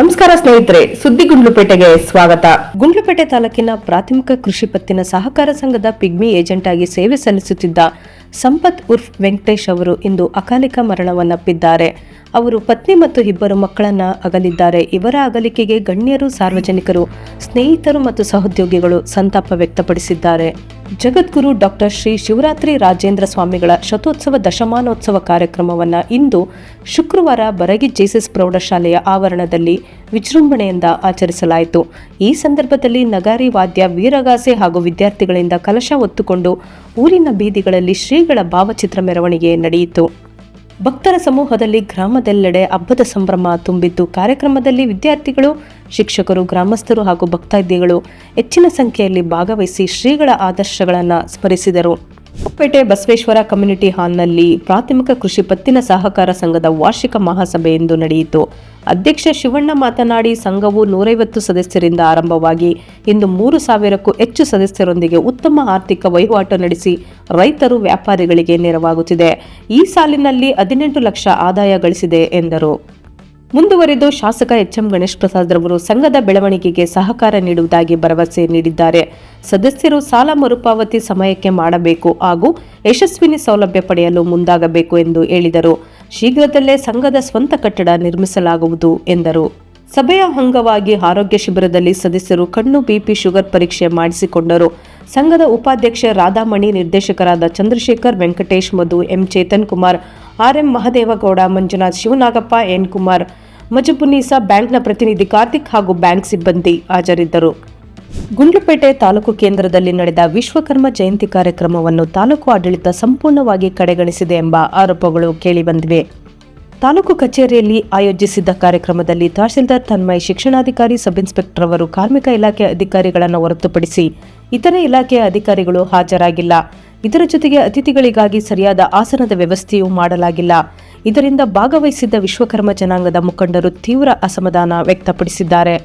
ನಮಸ್ಕಾರ ಸ್ನೇಹಿತರೆ, ಸುದ್ದಿ ಗುಂಡ್ಲುಪೇಟೆಗೆ ಸ್ವಾಗತ. ಗುಂಡ್ಲುಪೇಟೆ ತಾಲೂಕಿನ ಪ್ರಾಥಮಿಕ ಕೃಷಿ ಪತ್ತಿನ ಸಹಕಾರ ಸಂಘದ ಪಿಗ್ಮಿ ಏಜೆಂಟ್ ಆಗಿ ಸೇವೆ ಸಲ್ಲಿಸುತ್ತಿದ್ದ ಸಂಪತ್ ಉರ್ಫ್ ವೆಂಕಟೇಶ್ ಅವರು ಇಂದು ಅಕಾಲಿಕ ಮರಣವನ್ನಪ್ಪಿದ್ದಾರೆ. ಅವರು ಪತ್ನಿ ಮತ್ತು ಇಬ್ಬರು ಮಕ್ಕಳನ್ನ ಅಗಲಿದ್ದಾರೆ. ಇವರ ಅಗಲಿಕೆಗೆ ಗಣ್ಯರು, ಸಾರ್ವಜನಿಕರು, ಸ್ನೇಹಿತರು ಮತ್ತು ಸಹೋದ್ಯೋಗಿಗಳು ಸಂತಾಪ ವ್ಯಕ್ತಪಡಿಸಿದ್ದಾರೆ. ಜಗದ್ಗುರು ಡಾಕ್ಟರ್ ಶ್ರೀ ಶಿವರಾತ್ರಿ ರಾಜೇಂದ್ರ ಸ್ವಾಮಿಗಳ ಶತೋತ್ಸವ ದಶಮಾನೋತ್ಸವ ಕಾರ್ಯಕ್ರಮವನ್ನು ಇಂದು ಶುಕ್ರವಾರ ಬರಗಿ ಜೇಸಸ್ ಪ್ರೌಢಶಾಲೆಯ ಆವರಣದಲ್ಲಿ ವಿಜೃಂಭಣೆಯಿಂದ ಆಚರಿಸಲಾಯಿತು. ಈ ಸಂದರ್ಭದಲ್ಲಿ ನಗಾರಿ ವಾದ್ಯ ವೀರಗಾಸೆ ಹಾಗೂ ವಿದ್ಯಾರ್ಥಿಗಳಿಂದ ಕಲಶ ಹೊತ್ತುಕೊಂಡು ಊರಿನ ಬೀದಿಗಳಲ್ಲಿ ಶ್ರೀಗಳ ಭಾವಚಿತ್ರ ಮೆರವಣಿಗೆ ನಡೆಯಿತು. ಭಕ್ತರ ಸಮೂಹದಲ್ಲಿ ಗ್ರಾಮದೆಲ್ಲೆಡೆ ಹಬ್ಬದ ಸಂಭ್ರಮ ತುಂಬಿದ್ದು, ಕಾರ್ಯಕ್ರಮದಲ್ಲಿ ವಿದ್ಯಾರ್ಥಿಗಳು, ಶಿಕ್ಷಕರು, ಗ್ರಾಮಸ್ಥರು ಹಾಗೂ ಭಕ್ತಾದಿಗಳು ಹೆಚ್ಚಿನ ಸಂಖ್ಯೆಯಲ್ಲಿ ಭಾಗವಹಿಸಿ ಶ್ರೀಗಳ ಆದರ್ಶಗಳನ್ನು ಸ್ಮರಿಸಿದರು. ಪೇಟೆ ಬಸವೇಶ್ವರ ಕಮ್ಯುನಿಟಿ ಹಾಲ್ನಲ್ಲಿ ಪ್ರಾಥಮಿಕ ಕೃಷಿ ಪತ್ತಿನ ಸಹಕಾರ ಸಂಘದ ವಾರ್ಷಿಕ ಮಹಾಸಭೆ ಎಂದು ನಡೆಯಿತು. ಅಧ್ಯಕ್ಷ ಶಿವಣ್ಣ ಮಾತನಾಡಿ, ಸಂಘವು ನೂರೈವತ್ತು ಸದಸ್ಯರಿಂದ ಆರಂಭವಾಗಿ ಇಂದು ಮೂರು ಸಾವಿರಕ್ಕೂ ಹೆಚ್ಚು ಸದಸ್ಯರೊಂದಿಗೆ ಉತ್ತಮ ಆರ್ಥಿಕ ವಹಿವಾಟು ನಡೆಸಿ ರೈತರು ವ್ಯಾಪಾರಿಗಳಿಗೆ ನೆರವಾಗುತ್ತಿದೆ. ಈ ಸಾಲಿನಲ್ಲಿ ಹದಿನೆಂಟು ಲಕ್ಷ ಆದಾಯ ಗಳಿಸಿದೆ ಎಂದರು. ಮುಂದುವರೆದು ಶಾಸಕ ಎಚ್ ಎಂ ಗಣೇಶ್ ಪ್ರಸಾದ್ ರವರು ಸಂಘದ ಬೆಳವಣಿಗೆಗೆ ಸಹಕಾರ ನೀಡುವುದಾಗಿ ಭರವಸೆ ನೀಡಿದ್ದಾರೆ. ಸದಸ್ಯರು ಸಾಲ ಮರುಪಾವತಿ ಸಮಯಕ್ಕೆ ಮಾಡಬೇಕು ಹಾಗೂ ಯಶಸ್ವಿನಿ ಸೌಲಭ್ಯ ಪಡೆಯಲು ಮುಂದಾಗಬೇಕು ಎಂದು ಹೇಳಿದರು. ಶೀಘ್ರದಲ್ಲೇ ಸಂಘದ ಸ್ವಂತ ಕಟ್ಟಡ ನಿರ್ಮಿಸಲಾಗುವುದು ಎಂದರು. ಸಭೆಯ ಅಂಗವಾಗಿ ಆರೋಗ್ಯ ಶಿಬಿರದಲ್ಲಿ ಸದಸ್ಯರು ಕಣ್ಣು ಬಿಪಿ ಶುಗರ್ ಪರೀಕ್ಷೆ ಮಾಡಿಸಿಕೊಂಡರು. ಸಂಘದ ಉಪಾಧ್ಯಕ್ಷ ರಾಧಾಮಣಿ, ನಿರ್ದೇಶಕರಾದ Chandrashekar, Venkatesh, Madhu, M. Chetan Kumar R. M. Mahadevagowda, Manjunath Shivanagappa, N. Kumar, ಮಜಪುನೀಸ ಬ್ಯಾಂಕ್ನ ಪ್ರತಿನಿಧಿ ಕಾರ್ತಿಕ್ ಹಾಗೂ ಬ್ಯಾಂಕ್ ಸಿಬ್ಬಂದಿ ಹಾಜರಿದ್ದರು. ಗುಂಡ್ಲುಪೇಟೆ ತಾಲೂಕು ಕೇಂದ್ರದಲ್ಲಿ ನಡೆದ ವಿಶ್ವಕರ್ಮ ಜಯಂತಿ ಕಾರ್ಯಕ್ರಮವನ್ನು ತಾಲೂಕು ಆಡಳಿತ ಸಂಪೂರ್ಣವಾಗಿ ಕಡೆಗಣಿಸಿದೆ ಎಂಬ ಆರೋಪಗಳು ಕೇಳಿಬಂದಿವೆ ತಾಲೂಕು ಕಚೇರಿಯಲ್ಲಿ ಆಯೋಜಿಸಿದ್ದ ಕಾರ್ಯಕ್ರಮದಲ್ಲಿ ತಹಶೀಲ್ದಾರ್ ತನ್ಮಯ್ ಶಿಕ್ಷಣಾಧಿಕಾರಿ ಸಬ್ ಇನ್ಸ್ಪೆಕ್ಟರ್ ಅವರು ಕಾರ್ಮಿಕ ಇಲಾಖೆ ಅಧಿಕಾರಿಗಳನ್ನು ಹೊರತುಪಡಿಸಿ ಇತರೆ ಇಲಾಖೆಯ ಅಧಿಕಾರಿಗಳು ಹಾಜರಾಗಿಲ್ಲ. ಇದರ ಜೊತೆಗೆ ಅತಿಥಿಗಳಿಗಾಗಿ ಸರಿಯಾದ ಆಸನದ ವ್ಯವಸ್ಥೆಯೂ ಮಾಡಲಾಗಿಲ್ಲ. ಇದರಿಂದ ಭಾಗವಹಿಸಿದ್ದ ವಿಶ್ವಕರ್ಮ ಜನಾಂಗದ ಮುಖಂಡರು ತೀವ್ರ ಅಸಮಾಧಾನ ವ್ಯಕ್ತಪಡಿಸಿದ್ದಾರೆ.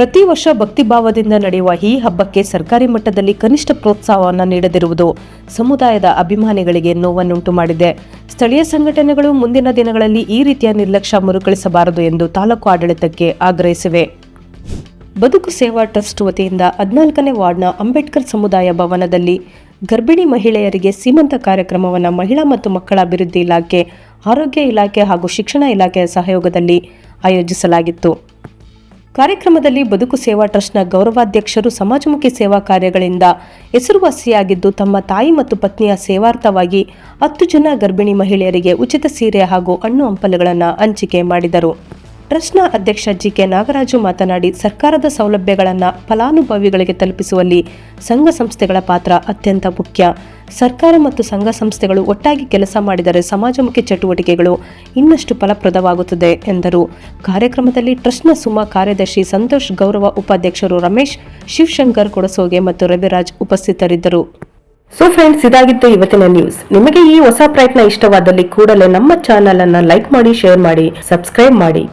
ಪ್ರತಿ ವರ್ಷ ಭಕ್ತಿಭಾವದಿಂದ ನಡೆಯುವ ಈ ಹಬ್ಬಕ್ಕೆ ಸರ್ಕಾರಿ ಮಟ್ಟದಲ್ಲಿ ಕನಿಷ್ಠ ಪ್ರೋತ್ಸಾಹವನ್ನು ನೀಡದಿರುವುದು ಸಮುದಾಯದ ಅಭಿಮಾನಿಗಳಿಗೆ ನೋವನ್ನುಂಟು ಮಾಡಿದೆ. ಸ್ಥಳೀಯ ಸಂಘಟನೆಗಳು ಮುಂದಿನ ದಿನಗಳಲ್ಲಿ ಈ ರೀತಿಯ ನಿರ್ಲಕ್ಷ್ಯ ಮರುಕಳಿಸಬಾರದು ಎಂದು ತಾಲೂಕು ಆಡಳಿತಕ್ಕೆ ಆಗ್ರಹಿಸಿವೆ. ಬದುಕು ಸೇವಾ ಟ್ರಸ್ಟ್ ವತಿಯಿಂದ ಹದಿನಾಲ್ಕನೇ ವಾರ್ಡ್ನ ಅಂಬೇಡ್ಕರ್ ಸಮುದಾಯ ಭವನದಲ್ಲಿ ಗರ್ಭಿಣಿ ಮಹಿಳೆಯರಿಗೆ ಸೀಮಂತ ಕಾರ್ಯಕ್ರಮವನ್ನು ಮಹಿಳಾ ಮತ್ತು ಮಕ್ಕಳ ಅಭಿವೃದ್ಧಿ ಇಲಾಖೆ, ಆರೋಗ್ಯ ಇಲಾಖೆ ಹಾಗೂ ಶಿಕ್ಷಣ ಇಲಾಖೆಯ ಸಹಯೋಗದಲ್ಲಿ ಆಯೋಜಿಸಲಾಗಿತ್ತು. ಕಾರ್ಯಕ್ರಮದಲ್ಲಿ ಬದುಕು ಸೇವಾ ಟ್ರಸ್ಟ್ನ ಗೌರವಾಧ್ಯಕ್ಷರು, ಸಮಾಜಮುಖಿ ಸೇವಾ ಕಾರ್ಯಗಳಿಂದ ಹೆಸರುವಾಸಿಯಾಗಿದ್ದು ತಮ್ಮ ತಾಯಿ ಮತ್ತು ಪತ್ನಿಯ ಸೇವಾರ್ಥವಾಗಿ ಹತ್ತು ಜನ ಗರ್ಭಿಣಿ ಮಹಿಳೆಯರಿಗೆ ಉಚಿತ ಸೀರೆ ಹಾಗೂ ಹಣ್ಣು ಹಂಪಲುಗಳನ್ನು ಹಂಚಿಕೆ ಮಾಡಿದರು. ಟ್ರಸ್ಟ್ನ ಅಧ್ಯಕ್ಷ ಜಿ ಕೆ ನಾಗರಾಜು ಮಾತನಾಡಿ ಸರ್ಕಾರದ ಸೌಲಭ್ಯಗಳನ್ನು ಫಲಾನುಭವಿಗಳಿಗೆ ತಲುಪಿಸುವಲ್ಲಿ ಸಂಘ ಸಂಸ್ಥೆಗಳ ಪಾತ್ರ ಅತ್ಯಂತ ಮುಖ್ಯ. ಸರ್ಕಾರ ಮತ್ತು ಸಂಘ ಸಂಸ್ಥೆಗಳು ಒಟ್ಟಾಗಿ ಕೆಲಸ ಮಾಡಿದರೆ ಸಮಾಜಮುಖಿ ಚಟುವಟಿಕೆಗಳು ಇನ್ನಷ್ಟು ಫಲಪ್ರದವಾಗುತ್ತದೆ, ಎಂದರು. ಕಾರ್ಯಕ್ರಮದಲ್ಲಿ ಟ್ರಸ್ಟ್ನ ಸುಮಾ ಕಾರ್ಯದರ್ಶಿ ಸಂತೋಷ್ ಗೌರವ ಉಪಾಧ್ಯಕ್ಷರು ರಮೇಶ್, ಶಿವಶಂಕರ್ ಕೊಡಸೋಗೆ ಮತ್ತು ರವಿರಾಜ್ ಉಪಸ್ಥಿತರಿದ್ದರು. ಸೊ ಫ್ರೆಂಡ್ಸ್ ಇದಾಗಿತ್ತು ಇವತ್ತಿನ ನ್ಯೂಸ್ ನಿಮಗೆ ಈ ಹೊಸ ಪ್ರಯತ್ನ ಇಷ್ಟವಾದಲ್ಲಿ ಕೂಡಲೇ ನಮ್ಮ ಚಾನೆಲ್ ಅನ್ನ ಲೈಕ್ ಮಾಡಿ ಶೇರ್ ಮಾಡಿ ಸಬ್ಸ್ಕ್ರೈಬ್ ಮಾಡಿ.